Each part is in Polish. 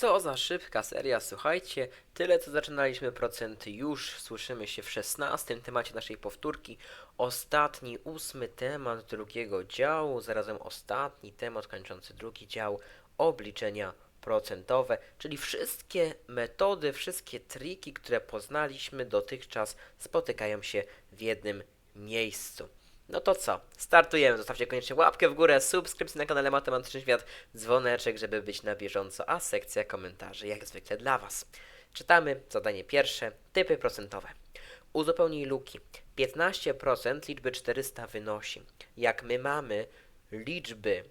Co za szybka seria, słuchajcie, tyle co zaczynaliśmy procenty już, słyszymy się w szesnastym temacie naszej powtórki, ostatni, ósmy temat drugiego działu, zarazem ostatni temat kończący drugi dział, obliczenia procentowe, czyli wszystkie metody, wszystkie triki, które poznaliśmy dotychczas spotykają się w jednym miejscu. No to co? Startujemy. Zostawcie koniecznie łapkę w górę, subskrypcję na kanale Matematyczny Świat, dzwoneczek, żeby być na bieżąco, a sekcja komentarzy jak zwykle dla Was. Czytamy zadanie pierwsze, typy procentowe. Uzupełnij luki. 15% liczby 400 wynosi. Jak my mamy liczby,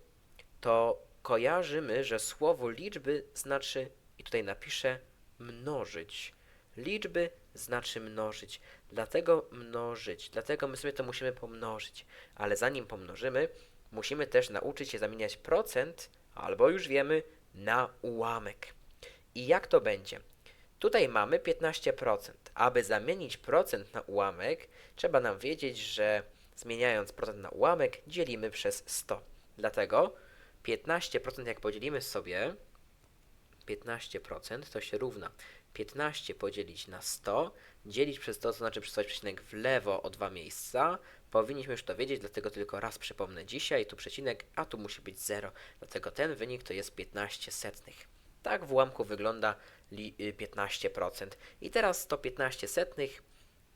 to kojarzymy, że słowo liczby znaczy, i tutaj napiszę, mnożyć. Liczby znaczy mnożyć. Dlatego mnożyć. Dlatego my sobie to musimy pomnożyć. Ale zanim pomnożymy, musimy też nauczyć się zamieniać procent, albo już wiemy, na ułamek. I jak to będzie? Tutaj mamy 15%. Aby zamienić procent na ułamek, trzeba nam wiedzieć, że zmieniając procent na ułamek, dzielimy przez 100. Dlatego 15% jak podzielimy sobie 15% to się równa 15 podzielić na 100, dzielić przez to, co znaczy przesuwać przecinek w lewo o dwa miejsca. Powinniśmy już to wiedzieć, dlatego tylko raz przypomnę dzisiaj, tu przecinek, a tu musi być 0. Dlatego ten wynik to jest 15 setnych. Tak w ułamku wygląda li, y, 15%. I teraz to 15 setnych,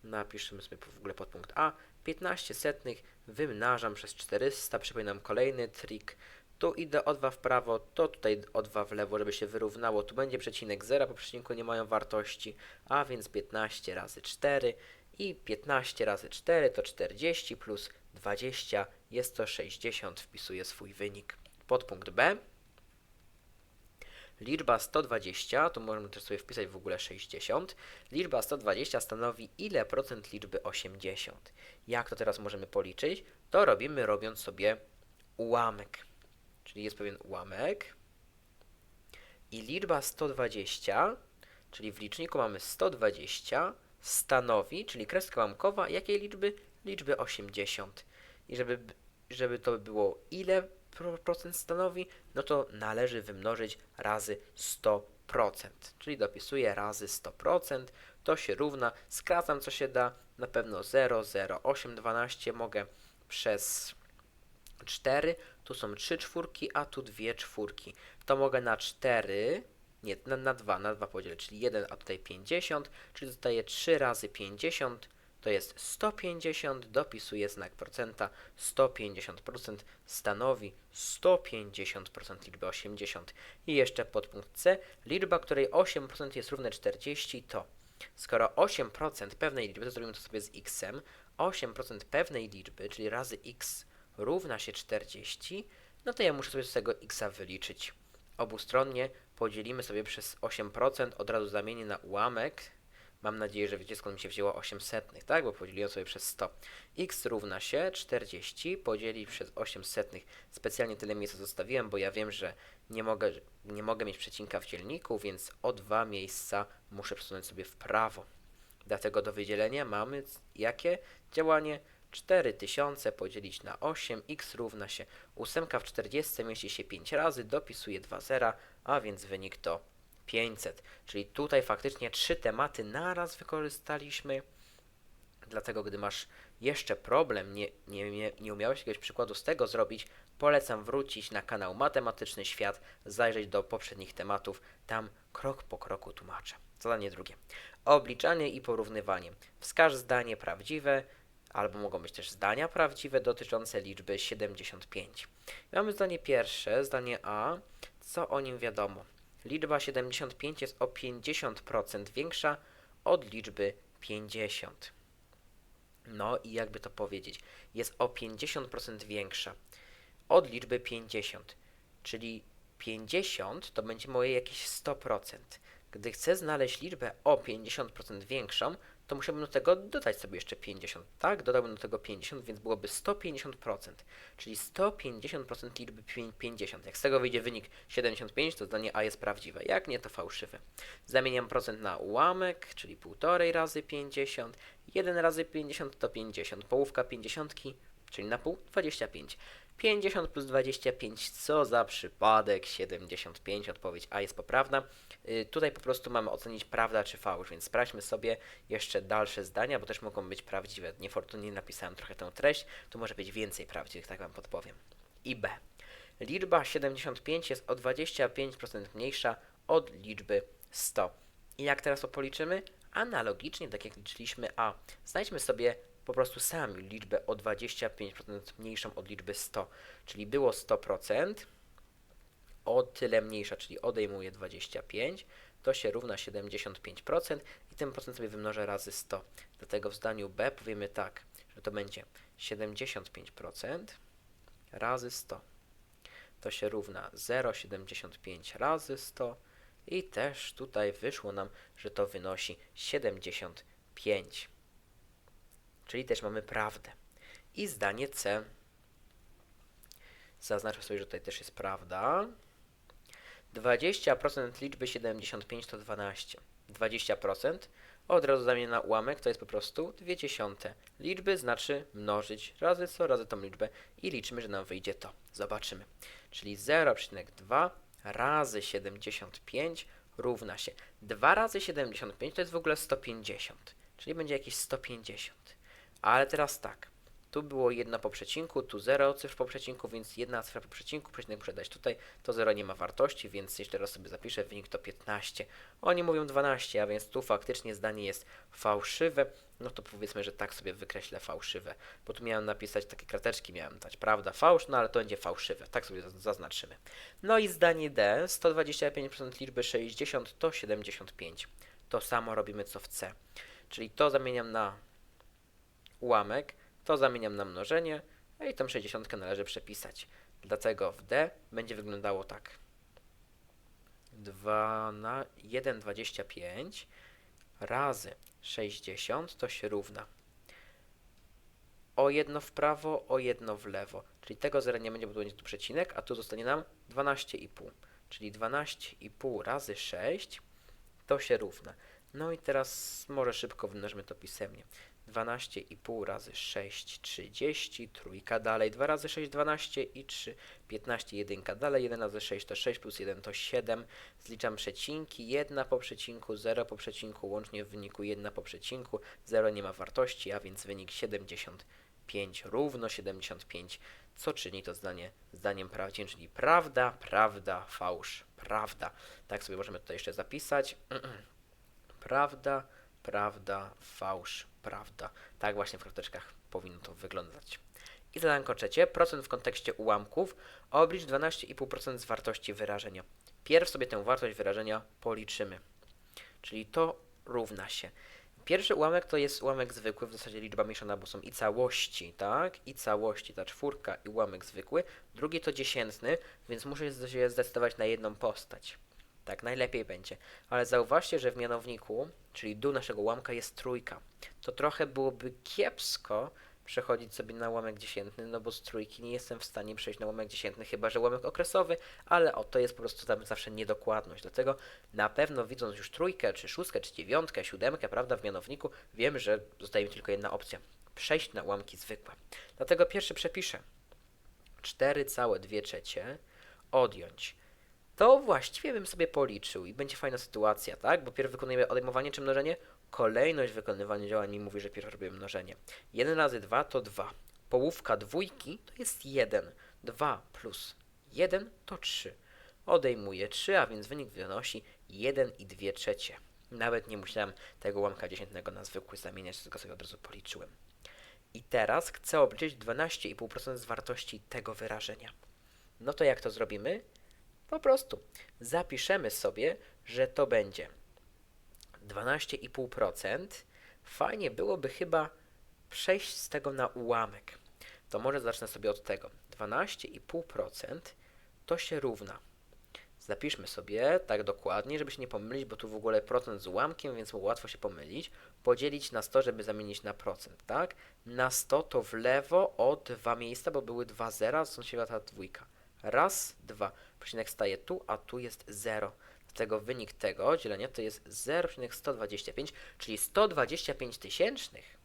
napiszemy sobie w ogóle podpunkt A, 15 setnych wymnażam przez 400, przypominam kolejny trik, tu idę o 2 w prawo, to tutaj o 2 w lewo, żeby się wyrównało. Tu będzie przecinek 0, po przecinku nie mają wartości, a więc 15 razy 4 i 15 razy 4 to 40 plus 20 jest to 60. Wpisuję swój wynik. Podpunkt B. Liczba 120, tu możemy też sobie wpisać w ogóle 60. Liczba 120 stanowi ile procent liczby 80. Jak to teraz możemy policzyć? To robimy robiąc sobie ułamek czyli jest pewien ułamek i liczba 120, czyli w liczniku mamy 120, stanowi, czyli kreska ułamkowa, jakiej liczby? Liczby 80. I żeby, żeby to było ile procent stanowi, no to należy wymnożyć razy 100%. Czyli dopisuję razy 100%, to się równa, skracam co się da, na pewno 0, 0, 8, 12 mogę przez 4, tu są 3 czwórki, a tu 2 czwórki. To mogę na 4, nie, na, na 2, na 2 podzielić, czyli 1, a tutaj 50, czyli zostaje 3 razy 50, to jest 150, dopisuję znak procenta, 150% stanowi 150% liczby 80. I jeszcze podpunkt C, liczba, której 8% jest równe 40 to, skoro 8% pewnej liczby, to zrobimy to sobie z x, 8% pewnej liczby, czyli razy x równa się 40, no to ja muszę sobie z tego x wyliczyć. Obustronnie podzielimy sobie przez 8%, od razu zamienię na ułamek. Mam nadzieję, że wiecie skąd mi się wzięło 800, tak? Bo podzieliłem sobie przez 100. x równa się 40 podzielić przez 800. Specjalnie tyle miejsca zostawiłem, bo ja wiem, że nie mogę, nie mogę mieć przecinka w dzielniku, więc o dwa miejsca muszę przesunąć sobie w prawo. Dlatego do wydzielenia mamy jakie działanie? 4000 podzielić na 8, x równa się 8 w 40 mieści się 5 razy, dopisuje 2 zera, a więc wynik to 500. Czyli tutaj faktycznie trzy tematy naraz wykorzystaliśmy. Dlatego gdy masz jeszcze problem, nie, nie, nie umiałeś jakiegoś przykładu z tego zrobić, polecam wrócić na kanał Matematyczny Świat, zajrzeć do poprzednich tematów, tam krok po kroku tłumaczę. Zadanie drugie. Obliczanie i porównywanie. Wskaż zdanie prawdziwe, albo mogą być też zdania prawdziwe dotyczące liczby 75. Mamy zdanie pierwsze, zdanie A. Co o nim wiadomo? Liczba 75 jest o 50% większa od liczby 50. No i jakby to powiedzieć, jest o 50% większa od liczby 50, czyli 50 to będzie moje jakieś 100%. Gdy chcę znaleźć liczbę o 50% większą, to musiałbym do tego dodać sobie jeszcze 50, tak? Dodałbym do tego 50, więc byłoby 150%, czyli 150% liczby 50. Jak z tego wyjdzie wynik 75, to zdanie A jest prawdziwe, jak nie, to fałszywe. Zamieniam procent na ułamek, czyli 1,5 razy 50, 1 razy 50 to 50, połówka 50 czyli na pół 25. 50 plus 25, co za przypadek, 75, odpowiedź A jest poprawna. Y, tutaj po prostu mamy ocenić prawda czy fałsz, więc sprawdźmy sobie jeszcze dalsze zdania, bo też mogą być prawdziwe. Niefortunnie napisałem trochę tę treść, tu może być więcej prawdziwych, tak Wam podpowiem. I B. Liczba 75 jest o 25% mniejsza od liczby 100. I jak teraz to policzymy? Analogicznie, tak jak liczyliśmy A. Znajdźmy sobie po prostu sami liczbę o 25% mniejszą od liczby 100. Czyli było 100%, o tyle mniejsza, czyli odejmuję 25, to się równa 75% i ten procent sobie wymnożę razy 100. Dlatego w zdaniu B powiemy tak, że to będzie 75% razy 100. To się równa 0,75 razy 100 i też tutaj wyszło nam, że to wynosi 75. Czyli też mamy prawdę. I zdanie C. Zaznaczę sobie, że tutaj też jest prawda. 20% liczby 75 to 12. 20% od razu zamienię na ułamek, to jest po prostu 2 dziesiąte. Liczby znaczy mnożyć razy co razy tą liczbę i liczymy, że nam wyjdzie to. Zobaczymy. Czyli 0,2 razy 75 równa się 2 razy 75 to jest w ogóle 150, czyli będzie jakieś 150. Ale teraz tak, tu było jedno po przecinku, tu 0 cyfr po przecinku, więc jedna cyfra po przecinku, przecinek muszę dać tutaj, to 0 nie ma wartości, więc jeszcze raz sobie zapiszę, wynik to 15. Oni mówią 12, a więc tu faktycznie zdanie jest fałszywe, no to powiedzmy, że tak sobie wykreślę fałszywe, bo tu miałem napisać takie krateczki, miałem dać prawda, fałsz, no ale to będzie fałszywe, tak sobie zaznaczymy. No i zdanie D, 125% liczby 60 to 75. To samo robimy co w C, czyli to zamieniam na ułamek, to zamieniam na mnożenie, a i tą 60 należy przepisać. Dlatego w D będzie wyglądało tak. 2 na 1,25 razy 60 to się równa o jedno w prawo, o jedno w lewo. Czyli tego zera nie będzie, bo tu będzie tu przecinek, a tu zostanie nam 12,5. Czyli 12,5 razy 6 to się równa. No i teraz może szybko wymnożymy to pisemnie. 12,5 razy 6, 30, trójka dalej, 2 razy 6, 12 i 3, 15, jedynka dalej, 1 razy 6 to 6, plus 1 to 7, zliczam przecinki, 1 po przecinku, 0 po przecinku, łącznie w wyniku 1 po przecinku, 0 nie ma wartości, a więc wynik 75, równo 75, co czyni to zdanie zdaniem prawdziwym, czyli prawda, prawda, fałsz, prawda. Tak sobie możemy tutaj jeszcze zapisać. prawda, prawda, fałsz, prawda. Tak właśnie w karteczkach powinno to wyglądać. I zadanko trzecie, procent w kontekście ułamków, oblicz 12,5% z wartości wyrażenia. Pierw sobie tę wartość wyrażenia policzymy. Czyli to równa się. Pierwszy ułamek to jest ułamek zwykły, w zasadzie liczba mieszana, bo są i całości, tak? I całości, ta czwórka i ułamek zwykły. Drugi to dziesiętny, więc muszę się zdecydować na jedną postać. Tak, najlepiej będzie. Ale zauważcie, że w mianowniku, czyli dół naszego ułamka jest trójka. To trochę byłoby kiepsko przechodzić sobie na ułamek dziesiętny, no bo z trójki nie jestem w stanie przejść na ułamek dziesiętny, chyba że ułamek okresowy, ale o, to jest po prostu tam zawsze niedokładność. Dlatego na pewno widząc już trójkę, czy szóstkę, czy dziewiątkę, siódemkę, prawda, w mianowniku, wiem, że zostaje mi tylko jedna opcja. Przejść na ułamki zwykłe. Dlatego pierwszy przepiszę. 4,2 trzecie odjąć to właściwie bym sobie policzył i będzie fajna sytuacja, tak? Bo pierw wykonujemy odejmowanie czy mnożenie, kolejność wykonywania działań mi mówi, że pierw robimy mnożenie. 1 razy 2 to 2. Połówka dwójki to jest 1. 2 plus 1 to 3. Odejmuję 3, a więc wynik wynosi 1 i 2 trzecie. Nawet nie musiałem tego łamka dziesiętnego na zwykły zamieniać, tylko sobie od razu policzyłem. I teraz chcę obliczyć 12,5% z wartości tego wyrażenia. No to jak to zrobimy? Po prostu zapiszemy sobie, że to będzie 12,5%. Fajnie byłoby chyba przejść z tego na ułamek. To może zacznę sobie od tego. 12,5% to się równa. Zapiszmy sobie tak dokładnie, żeby się nie pomylić, bo tu w ogóle procent z ułamkiem, więc łatwo się pomylić. Podzielić na 100, żeby zamienić na procent, tak? Na 100 to w lewo o dwa miejsca, bo były dwa zera, stąd się ta dwójka. Raz, dwa. Przecinek staje tu, a tu jest 0. Dlatego wynik tego dzielenia to jest 0,125, czyli 125 tysięcznych.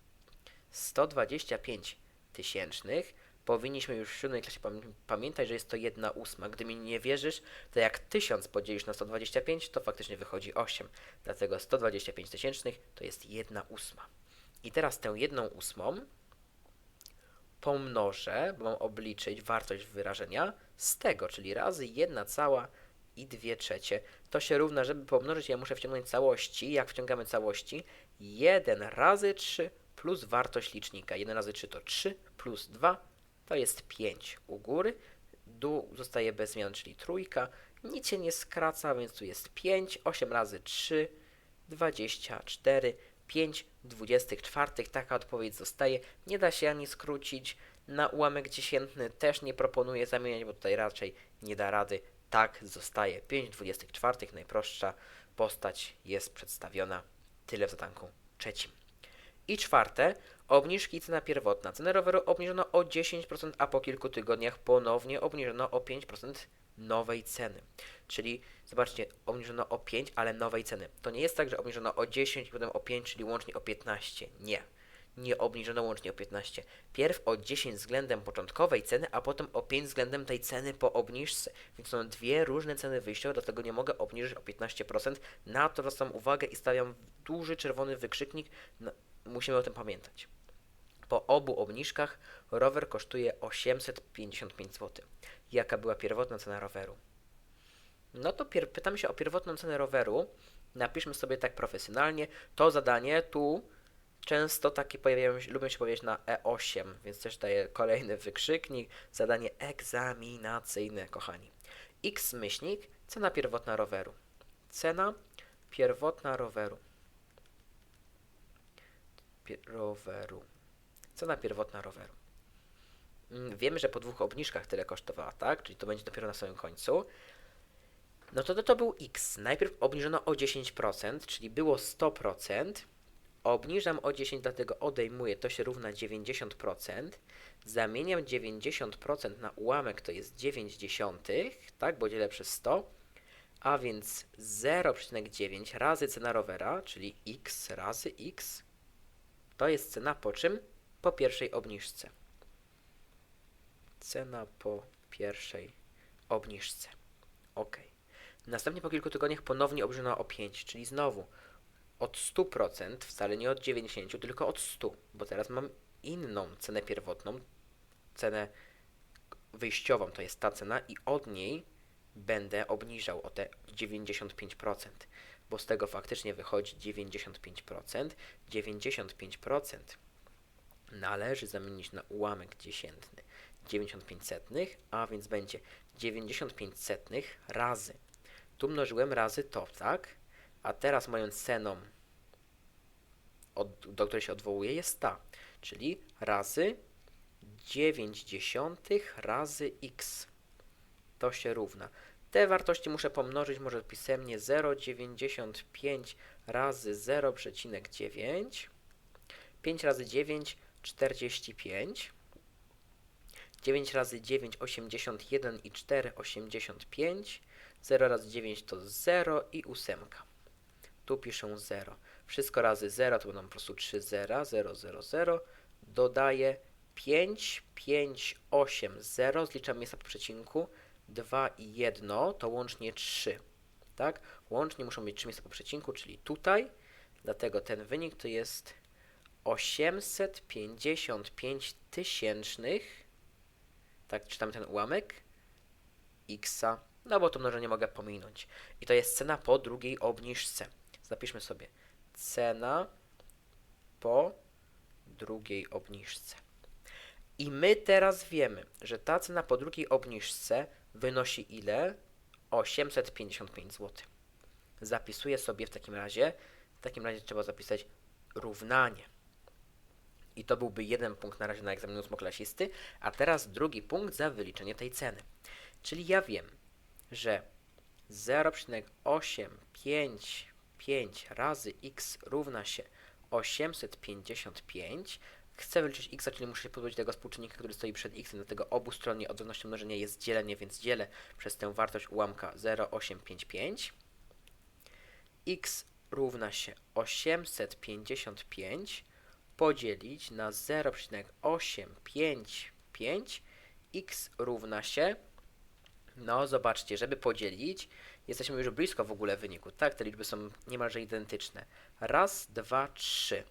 125 tysięcznych. Powinniśmy już w siódmej klasie pamię- pamiętać, że jest to 1 ósma. Gdy mi nie wierzysz, to jak 1000 podzielisz na 125, to faktycznie wychodzi 8. Dlatego 125 tysięcznych to jest 1 ósma. I teraz tę 1 ósmą pomnożę, bo mam obliczyć wartość wyrażenia z tego, czyli razy 1 cała i 2 trzecie. To się równa, żeby pomnożyć, ja muszę wciągnąć całości. Jak wciągamy całości? 1 razy 3 plus wartość licznika. 1 razy 3 to 3 plus 2 to jest 5 u góry. Dół zostaje bez zmian, czyli trójka. Nic się nie skraca, więc tu jest 5. 8 razy 3, 24. 5 24. Taka odpowiedź zostaje. Nie da się ani skrócić. Na ułamek dziesiętny też nie proponuję zamieniać, bo tutaj raczej nie da rady. Tak zostaje. 5 24. Najprostsza postać jest przedstawiona. Tyle w zadanku trzecim. I czwarte, obniżki cena pierwotna. Cenę roweru obniżono o 10%, a po kilku tygodniach ponownie obniżono o 5% nowej ceny. Czyli zobaczcie, obniżono o 5, ale nowej ceny. To nie jest tak, że obniżono o 10 i potem o 5, czyli łącznie o 15. Nie. Nie obniżono łącznie o 15. Pierw o 10 względem początkowej ceny, a potem o 5 względem tej ceny po obniżce. Więc są dwie różne ceny wyjściowe, dlatego nie mogę obniżyć o 15%. Na to zwracam uwagę i stawiam duży czerwony wykrzyknik. Na, musimy o tym pamiętać. Po obu obniżkach rower kosztuje 855 zł. Jaka była pierwotna cena roweru? No to pytamy się o pierwotną cenę roweru. Napiszmy sobie tak profesjonalnie. To zadanie tu często takie pojawiają się, lubią się pojawiać na E8, więc też daję kolejny wykrzyknik. Zadanie egzaminacyjne, kochani. X myślnik, cena pierwotna roweru. Cena pierwotna roweru. Roweru. Cena pierwotna roweru. Mm, Wiemy, że po dwóch obniżkach tyle kosztowała, tak? Czyli to będzie dopiero na samym końcu. No to to, to był x. Najpierw obniżono o 10%, czyli było 100%. Obniżam o 10, dlatego odejmuję, to się równa 90%. Zamieniam 90% na ułamek, to jest 9 dziesiątych, tak? Bo dzielę przez 100. A więc 0,9 razy cena rowera, czyli x razy x, to jest cena po czym? Po pierwszej obniżce. Cena po pierwszej obniżce. Ok. Następnie po kilku tygodniach ponownie obniżono o 5, czyli znowu od 100%, wcale nie od 90, tylko od 100, bo teraz mam inną cenę pierwotną, cenę wyjściową, to jest ta cena i od niej będę obniżał o te 95%, bo z tego faktycznie wychodzi 95%. 95% należy zamienić na ułamek dziesiętny 95 setnych, a więc będzie 95 setnych razy. Tu mnożyłem razy to, tak? A teraz moją ceną, od, do której się odwołuję, jest ta, czyli razy 9 dziesiątych razy x. To się równa. Te wartości muszę pomnożyć może pisemnie 0,95 razy 0,9. 5 razy 9 45. 9 razy 9 81 i 4 85. 0 razy 9 to 0 i 8. Tu piszę 0. Wszystko razy 0 to będą po prostu 3 zera, 0, 0, 0. Dodaję 5, 5, 8, 0. Zliczam miejsca po przecinku. 2 i 1 to łącznie 3. Tak? Łącznie muszą mieć 3 miejsca po przecinku, czyli tutaj. Dlatego ten wynik to jest 855 tysięcznych. Tak, czytam ten ułamek. X, no bo to mnożenie mogę pominąć. I to jest cena po drugiej obniżce. Zapiszmy sobie. Cena po drugiej obniżce. I my teraz wiemy, że ta cena po drugiej obniżce wynosi ile? 855 zł. Zapisuję sobie w takim razie, w takim razie trzeba zapisać równanie. I to byłby jeden punkt na razie na egzaminu ósmoklasisty, a teraz drugi punkt za wyliczenie tej ceny. Czyli ja wiem, że 0,855 razy x równa się 855. Chcę wyliczyć x, czyli muszę się tego współczynnika, który stoi przed x, dlatego obustronnie odzownością mnożenia jest dzielenie, więc dzielę przez tę wartość ułamka 0,855. x równa się 855 podzielić na 0,855 x równa się no, zobaczcie, żeby podzielić, jesteśmy już blisko w ogóle wyniku, tak? Te liczby są niemalże identyczne. Raz, dwa, trzy.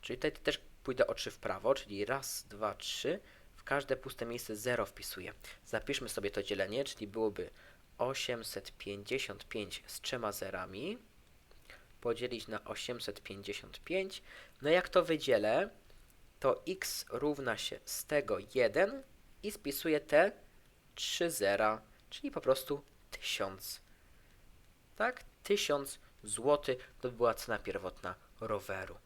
Czyli tutaj też pójdę o 3 w prawo, czyli raz, dwa, trzy. W każde puste miejsce 0 wpisuję. Zapiszmy sobie to dzielenie, czyli byłoby 855 z trzema zerami podzielić na 855. No jak to wydzielę, to x równa się z tego 1 i spisuję te 3 zera, czyli po prostu 1000. Tak? 1000 zł to była cena pierwotna roweru.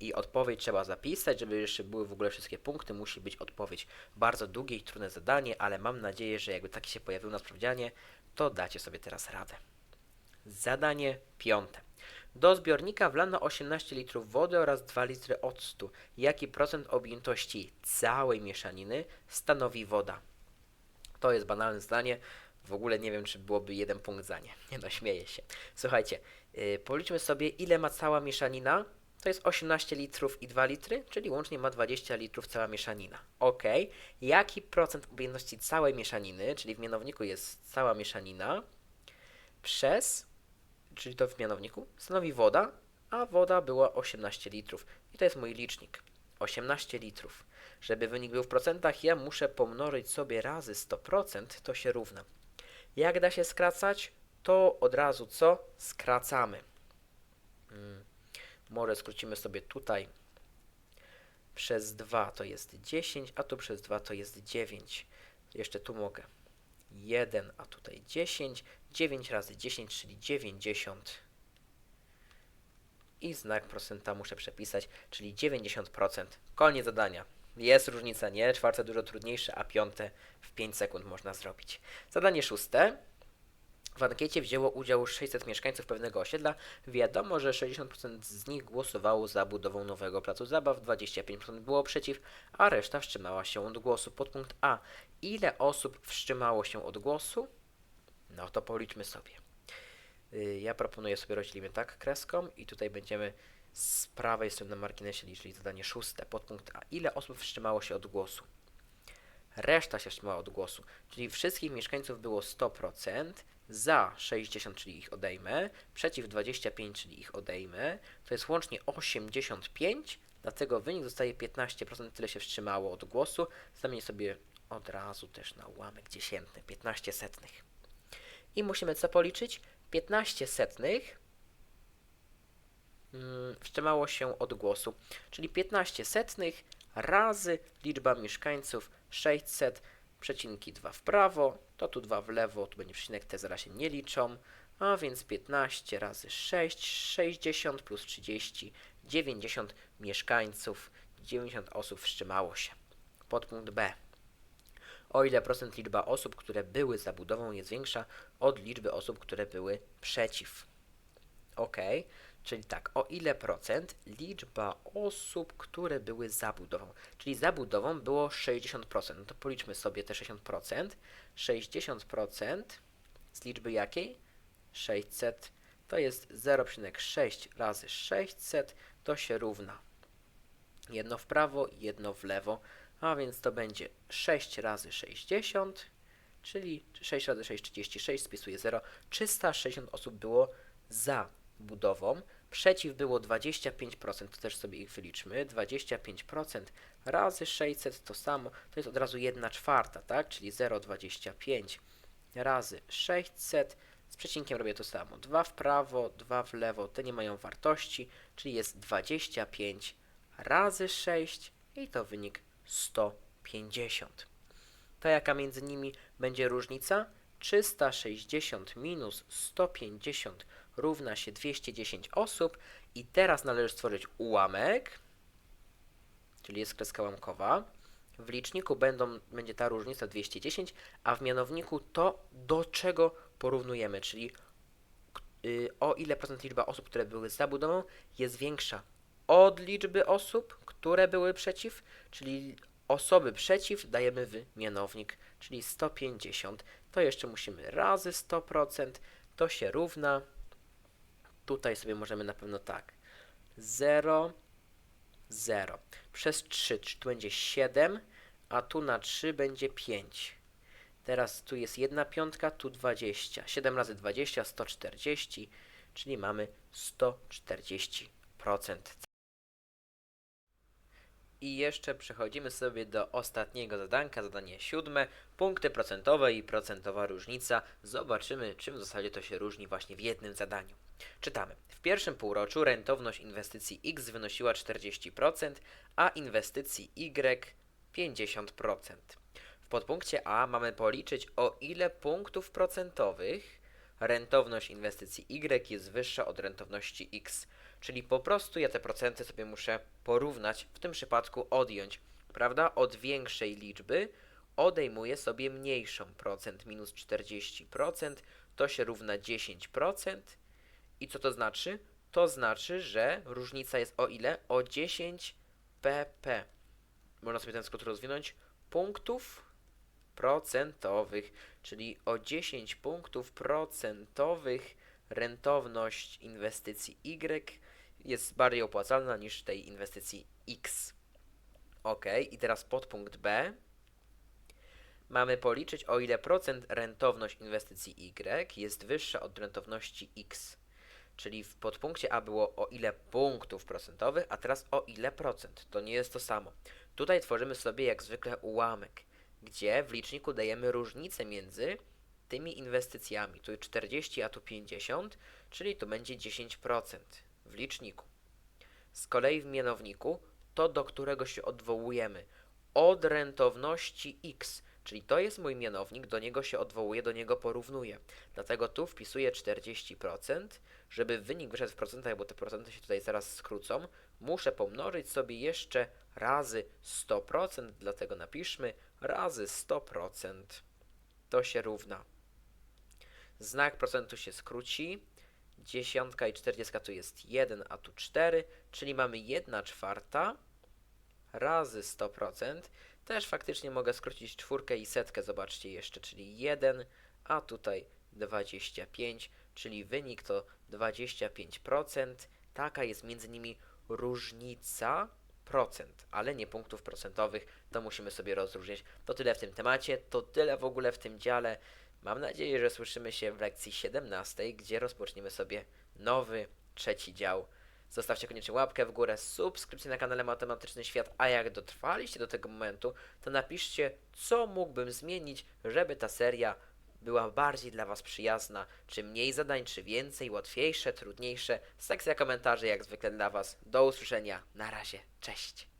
I odpowiedź trzeba zapisać, żeby jeszcze były w ogóle wszystkie punkty. Musi być odpowiedź bardzo długie i trudne zadanie, ale mam nadzieję, że jakby takie się pojawiło na sprawdzianie, to dacie sobie teraz radę. Zadanie piąte. Do zbiornika wlano 18 litrów wody oraz 2 litry octu. Jaki procent objętości całej mieszaniny stanowi woda? To jest banalne zdanie. W ogóle nie wiem, czy byłoby jeden punkt za nie. Nie no, śmieję się. Słuchajcie, yy, policzmy sobie, ile ma cała mieszanina. To jest 18 litrów i 2 litry, czyli łącznie ma 20 litrów cała mieszanina. Ok. Jaki procent objętości całej mieszaniny, czyli w mianowniku jest cała mieszanina, przez, czyli to w mianowniku, stanowi woda, a woda była 18 litrów. I to jest mój licznik. 18 litrów. Żeby wynik był w procentach, ja muszę pomnożyć sobie razy 100%, to się równa. Jak da się skracać? To od razu co? Skracamy. Hmm. Może skrócimy sobie tutaj przez 2 to jest 10, a tu przez 2 to jest 9. Jeszcze tu mogę 1, a tutaj 10. 9 razy 10, czyli 90. I znak procenta muszę przepisać, czyli 90%. Koniec zadania. Jest różnica, nie? Czwarte dużo trudniejsze, a piąte w 5 sekund można zrobić. Zadanie szóste. W ankiecie wzięło udział 600 mieszkańców pewnego osiedla. Wiadomo, że 60% z nich głosowało za budową nowego placu zabaw, 25% było przeciw, a reszta wstrzymała się od głosu. Podpunkt A. Ile osób wstrzymało się od głosu? No to policzmy sobie. Y, Ja proponuję sobie rozdzielimy tak kreską i tutaj będziemy z prawej strony na marginesie liczyli zadanie szóste, podpunkt A. Ile osób wstrzymało się od głosu? Reszta się wstrzymała od głosu, czyli wszystkich mieszkańców było 100%, za 60, czyli ich odejmę, przeciw 25, czyli ich odejmę, to jest łącznie 85, dlatego wynik zostaje 15%, tyle się wstrzymało od głosu. Zamienię sobie od razu też na ułamek dziesiętny, 15 setnych. I musimy co policzyć? 15 setnych mm, wstrzymało się od głosu, czyli 15 setnych razy liczba mieszkańców 600, przecinki 2 w prawo, to tu 2 w lewo, tu będzie przecinek, te zera się nie liczą, a więc 15 razy 6, 60 plus 30, 90 mieszkańców, 90 osób wstrzymało się. Podpunkt B. O ile procent liczba osób, które były za budową jest większa od liczby osób, które były przeciw. Ok, czyli tak, o ile procent liczba osób, które były za budową. Czyli za budową było 60%. No to policzmy sobie te 60%. 60% z liczby jakiej? 600 to jest 0,6 razy 600 to się równa jedno w prawo, jedno w lewo, a więc to będzie 6 razy 60, czyli 6 razy 6, 36, spisuję 0. 360 osób było za budową, przeciw było 25%, to też sobie ich wyliczmy. 25% razy 600 to samo, to jest od razu 1 czwarta, tak? Czyli 0,25 razy 600. Z przecinkiem robię to samo. 2 w prawo, 2 w lewo, te nie mają wartości, czyli jest 25 razy 6 i to wynik 150. To jaka między nimi będzie różnica? 360 minus 150 równa się 210 osób i teraz należy stworzyć ułamek, czyli jest kreska ułamkowa. W liczniku będą, będzie ta różnica 210, a w mianowniku to do czego porównujemy, czyli y, o ile procent liczba osób, które były za budową jest większa od liczby osób, które były przeciw, czyli osoby przeciw dajemy w mianownik, czyli 150. To jeszcze musimy razy 100%, to się równa. Tutaj sobie możemy na pewno tak. 0, 0. Przez 3, czyli tu będzie 7, a tu na 3 będzie 5. Teraz tu jest 1 piątka, tu 20. 7 razy 20, 140, czyli mamy 140%. I jeszcze przechodzimy sobie do ostatniego zadanka, zadanie siódme, punkty procentowe i procentowa różnica. Zobaczymy, czym w zasadzie to się różni właśnie w jednym zadaniu. Czytamy. W pierwszym półroczu rentowność inwestycji X wynosiła 40%, a inwestycji Y 50%. W podpunkcie A mamy policzyć o ile punktów procentowych rentowność inwestycji Y jest wyższa od rentowności X. Czyli po prostu ja te procenty sobie muszę porównać, w tym przypadku odjąć, prawda? Od większej liczby odejmuję sobie mniejszą. Procent minus 40% to się równa 10%. I co to znaczy? To znaczy, że różnica jest o ile? O 10 pp. Można sobie ten skrót rozwinąć. Punktów procentowych, czyli o 10 punktów procentowych rentowność inwestycji Y jest bardziej opłacalna niż tej inwestycji X. Ok, i teraz podpunkt B. Mamy policzyć o ile procent rentowność inwestycji Y jest wyższa od rentowności X. Czyli w podpunkcie A było o ile punktów procentowych, a teraz o ile procent. To nie jest to samo. Tutaj tworzymy sobie jak zwykle ułamek, gdzie w liczniku dajemy różnicę między tymi inwestycjami. Tu 40, a tu 50, czyli to będzie 10% w liczniku. Z kolei w mianowniku to, do którego się odwołujemy od rentowności x, czyli to jest mój mianownik, do niego się odwołuję, do niego porównuję. Dlatego tu wpisuję 40%, żeby wynik wyszedł w procentach, bo te procenty się tutaj zaraz skrócą. Muszę pomnożyć sobie jeszcze razy 100%, dlatego napiszmy razy 100%. To się równa. Znak procentu się skróci. Dziesiątka i czterdziestka tu jest 1, a tu 4, czyli mamy 1 czwarta razy 100%. Też faktycznie mogę skrócić czwórkę i setkę, zobaczcie jeszcze, czyli 1, a tutaj 25, czyli wynik to 25%. Taka jest między nimi różnica procent, ale nie punktów procentowych, to musimy sobie rozróżnić. To tyle w tym temacie, to tyle w ogóle w tym dziale. Mam nadzieję, że słyszymy się w lekcji 17, gdzie rozpoczniemy sobie nowy, trzeci dział. Zostawcie koniecznie łapkę w górę, subskrypcję na kanale Matematyczny Świat, a jak dotrwaliście do tego momentu, to napiszcie, co mógłbym zmienić, żeby ta seria była bardziej dla Was przyjazna, czy mniej zadań, czy więcej, łatwiejsze, trudniejsze. Sekcja komentarzy jak zwykle dla Was. Do usłyszenia. Na razie. Cześć.